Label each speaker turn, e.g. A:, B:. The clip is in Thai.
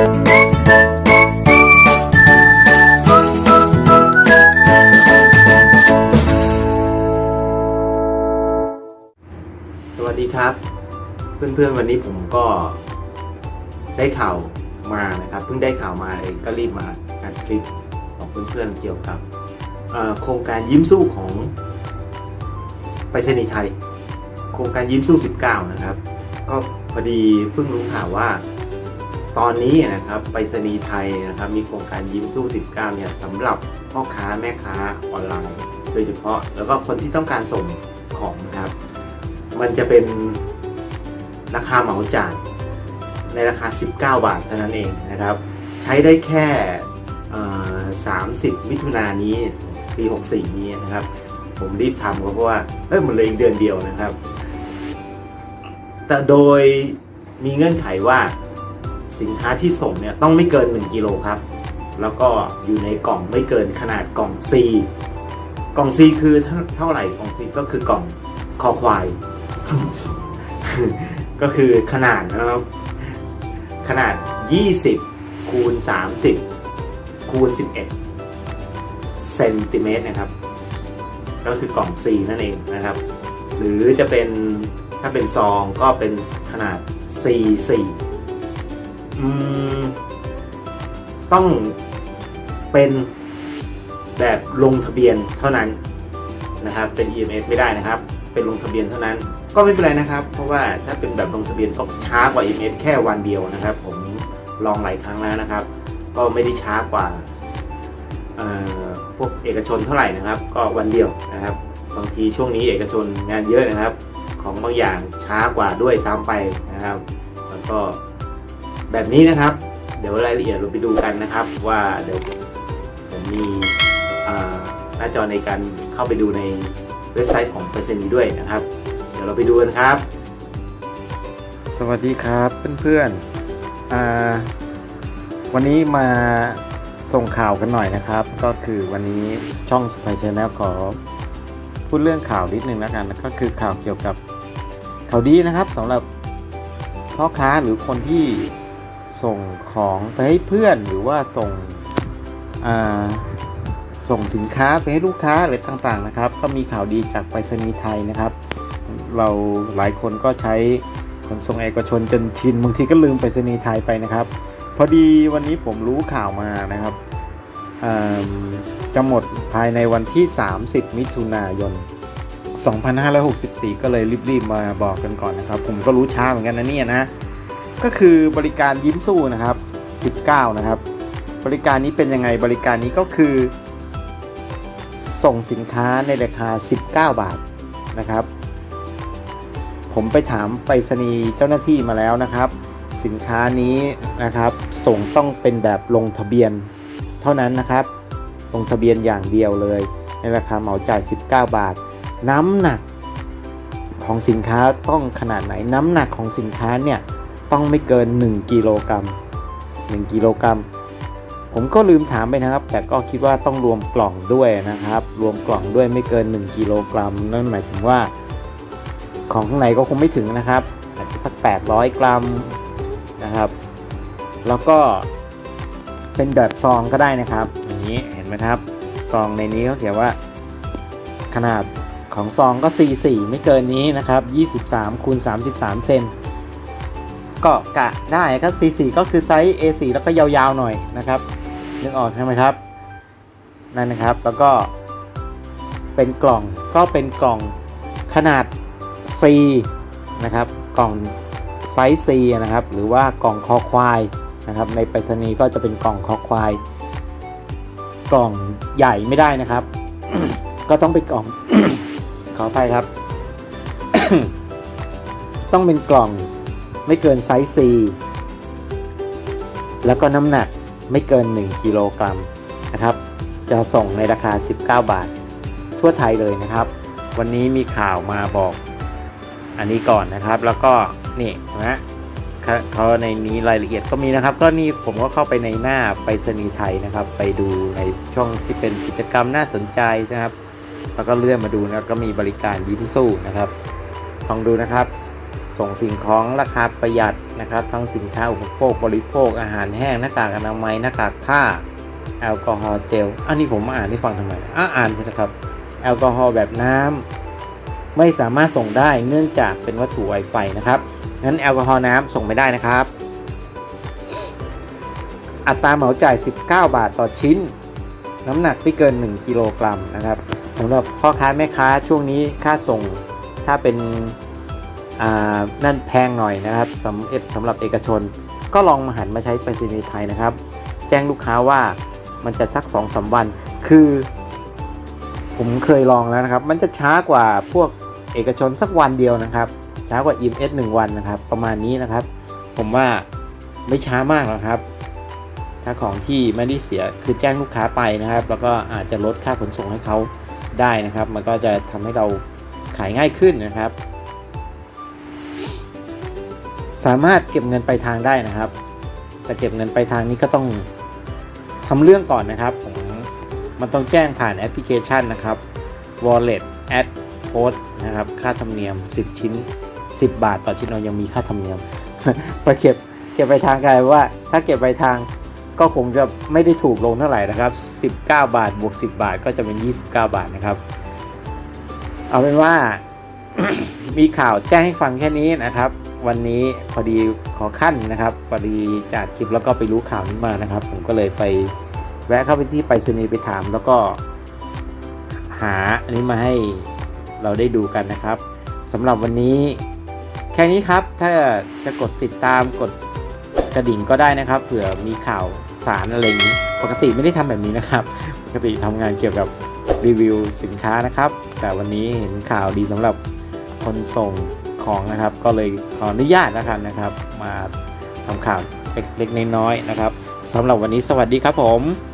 A: สวัสดีครับ เพื่อนๆวันนี้ผมก็ได้ข่าวมานะครับเพิ่งได้ข่าวมาเองก็รีบมาอัดคลิปของเพื่อนๆเกี่ยวกับโครงการยิ้มสู้ของไปรษณีย์ไทย โครงการยิ้มสู้ 19 นะครับ ก็พอดีเพิ่งรู้ข่าวว่า ตอนนี้นะครับไปรษณีย์ไทยนะครับมีโครงการยิ้มสู้ 19 เนี่ยสำหรับพ่อค้าแม่ค้าออนไลน์ โดยเฉพาะแล้วก็คนที่ต้องการส่งของนะครับ มันจะเป็นราคาเหมาจ่ายในราคา 19 บาทเท่านั้นเองนะครับ ใช้ได้แค่ 30 มิถุนายนนี้ปี 64 นี้นะครับ ผมรีบทำก็เพราะว่าเอ้ยมันเลยอีกเดือนเดียวนะครับ แต่โดยมีเงื่อนไขว่า สินค้าที่ส่งเนี่ยต้องไม่เกิน 1กิโลครับ แล้วก็อยู่ในกล่องไม่เกินขนาดกล่อง C กล่อง C คือเท่าเท่าไหร่กล่อง C ก็คือกล่องคอควาย ก็คือขนาดนะครับ ขนาด 20 คูณ 30 คูณ 11 เซนติเมตรนะครับ ก็คือกล่อง C นั่นเองนะครับ หรือจะเป็นถ้าเป็นซองก็เป็นขนาด C4 อืมต้องเป็นแบบลงทะเบียนเท่านั้นนะครับ เป็น EMS ไม่ได้นะครับ เป็นลงทะเบียนเท่านั้น ก็ไม่เป็นไรนะครับ เพราะว่าถ้าเป็นแบบลงทะเบียนก็ช้ากว่า EMS แค่วันเดียวนะครับ ผมลองหลายครั้งแล้วนะครับ ก็ไม่ได้ช้ากว่าพวกเอกชนเท่าไหร่นะครับ ก็วันเดียวนะครับ บางทีช่วงนี้เอกชนงานเยอะนะครับ ของบางอย่างช้ากว่าด้วยซ้ำไปนะครับ แล้วก็ แบบนี้นะครับ เดี๋ยวรายละเอียดเราไปดูกันนะครับ ว่าเดี๋ยวผมมีหน้าจอในการเข้าไปดูในเว็บไซต์ของเปอร์เซ็นต์ด้วยนะครับ เดี๋ยวเราไปดูกันครับ สวัสดีครับเพื่อนๆวันนี้มาส่งข่าวกันหน่อยนะครับ ก็คือวันนี้ช่องสไปชแนลขอพูดเรื่องข่าวนิดนึงแล้วกันก็คือข่าวเกี่ยวกับข่าวดีนะครับสำหรับพ่อค้าหรือคนที่ ส่งของไปให้เพื่อนหรือว่าส่งส่งสินค้าไปให้ลูกค้าอะไรต่างๆนะครับ ก็มีข่าวดีจากไปรษณีย์ไทยนะครับ เราหลายคนก็ใช้ขนส่งเอกชนจนชินบางทีก็ลืมไปรษณีย์ไทยไปนะครับ พอดีวันนี้ผมรู้ข่าวมานะครับจะหมดภายในวันที่ 30 มิถุนายน 2564 ก็เลยรีบๆมาบอกกันก่อนนะครับ ผมก็รู้ช้าเหมือนกันนะเนี่ยนะ ก็คือบริการยิ้มสู้นะครับ 19 นะครับ บริการนี้เป็นยังไงบริการนี้ก็คือ ส่งสินค้าในราคา 19 บาทนะครับ ผมไปถามไปรษณีย์เจ้าหน้าที่มาแล้วนะครับ สินค้านี้นะครับ ส่งต้องเป็นแบบลงทะเบียนเท่านั้นนะครับ ลงทะเบียนอย่างเดียวเลย ในราคาเหมาจ่าย 19 บาท น้ำหนักของสินค้าต้องขนาดไหนน้ำหนักของสินค้าเนี่ย ต้องไม่เกิน 1 กิโลกรัม1กิโลกรัม ผมก็ลืมถามไปนะครับ แต่ก็คิดว่าต้องรวมกล่องด้วยนะครับ รวมกล่องด้วยไม่เกิน 1 กิโลกรัม นั่นหมายถึงว่า ของข้างในก็คงไม่ถึงนะครับอาจจะสัก 800 กรัมนะครับ แล้วก็เป็นแบบซองก็ได้นะครับ อย่างนี้เห็นไหมครับ ซองในนี้เขาเขียนว่า ขนาดของซองก็ C4 ไม่เกินนี้นะครับ 23คูณ33 เซน ก็กะได้ครับ C4 ก็คือไซส์ A4 แล้วก็ยาวๆหน่อยนะครับนึกออกใช่ไหมครับนั่นนะครับแล้วก็เป็นกล่องก็เป็นกล่องขนาด C นะครับกล่องไซส์ C นะครับหรือว่ากล่องคอควายนะครับในไปรษณีย์ก็จะเป็นกล่องคอควาย กล่องใหญ่ไม่ได้นะครับ ก็ต้องเป็นกล่องขอไปครับ ต้องเป็นกล่อง ไม่เกินไซส์ C แล้วก็น้ำหนักไม่เกิน 1 กิโลกรัมนะครับ จะส่งในราคา 19 บาท ทั่วไทยเลยนะครับ วันนี้มีข่าวมาบอกอันนี้ก่อนนะครับ แล้วก็นี่นะเขาเขาในนี้รายละเอียดก็มีนะครับ ก็นี่ผมก็เข้าไปในหน้าไปรษณีย์ไทยนะครับ ไปดูในช่องที่เป็นกิจกรรมน่าสนใจนะครับ แล้วก็เลื่อนมาดูนะก็มีบริการยิ้มสู้นะครับลองดูนะครับ ส่
B: งสิ่งของราคาประหยัดนะครับ ทั้งสินค้าอุปโภคบริโภคอาหารแห้งหน้ากากอนามัยหน้ากากผ้า แอลกอฮอล์เจลอันนี้ผมมาอ่านให้ฟังทำไมอะอ่านไปนะครับ แอลกอฮอล์แบบน้ำไม่สามารถส่งได้เนื่องจากเป็นวัตถุไวไฟนะครับงั้นแอลกอฮอล์น้ำส่งไม่ได้นะครับ อัตราเหมาจ่าย 19 บาทต่อชิ้น น้ำหนักไม่เกิน 1กิโลกรัมนะครับสำหรับพ่อค้าแม่ค้าช่วงนี้ค่าส่งถ้าเป็น นั่นแพงหน่อยนะครับสำเร็จสำหรับเอกชน ก็ลองมาหันมาใช้ไปรษณีย์ไทยนะครับ แจ้งลูกค้าว่ามันจะสัก2อสวัน คือ ผมเคยลองแล้วนะครับ มันจะช้ากว่าพวกเอกชนสักวันเดียวนะครับ ช้ากว่า EMS 1 วันนะครับ ประมาณนี้นะครับ ผมว่าไม่ช้ามากหรอกครับ ถ้าของที่ไม่ได้เสียคือแจ้งลูกค้าไปนะครับ แล้วก็อาจจะลดค่าขนส่งให้เขาได้นะครับ มันก็จะทำให้เราขายง่ายขึ้นนะครับ สามารถเก็บเงินไปลายทางได้นะครับ แต่เก็บเงินไปลายทางนี้ก็ต้องทำเรื่องก่อนนะครับผมมันต้องแจ้งผ่านแอปพลิเคชันนะครับ wallet add post นะครับ ค่าธรรมเนียม 10 ชิ้น 10 บาทต่อชิ้นเรายังมีค่าธรรมเนียมไปเก็บเก็บไปทางกลายว่า ถ้าเก็บไปทางก็คงจะไม่ได้ถูกลงเท่าไหร่นะครับ 19 บาทบวก 10 บาท ก็จะเป็น 29 บาทนะครับ เอาเป็นว่ามีข่าวแจ้งให้ฟังแค่นี้นะครับ วันนี้พอดีขอขั้นนะครับพอดีจากคลิปแล้วก็ไปรู้ข่าวนี้มานะครับ ผมก็เลยไปแวะเข้าไปที่ไปรษณีย์ไปถามแล้วก็หาอันนี้มาให้เราได้ดูกันนะครับสำหรับวันนี้แค่นี้ครับถ้าจะกดติดตามกดกระดิ่งก็ได้นะครับ เผื่อมีข่าวสารอะไรนี้ปกติไม่ได้ทำแบบนี้นะครับ ปกติทำงานเกี่ยวกับรีวิวสินค้านะครับ แต่วันนี้เห็นข่าวดีสำหรับคนส่ง ของนะครับ ก็เลยขออนุญาตนะครับนะครับ มาทำข่าวเล็กๆน้อยๆนะครับสำหรับวันนี้สวัสดีครับผม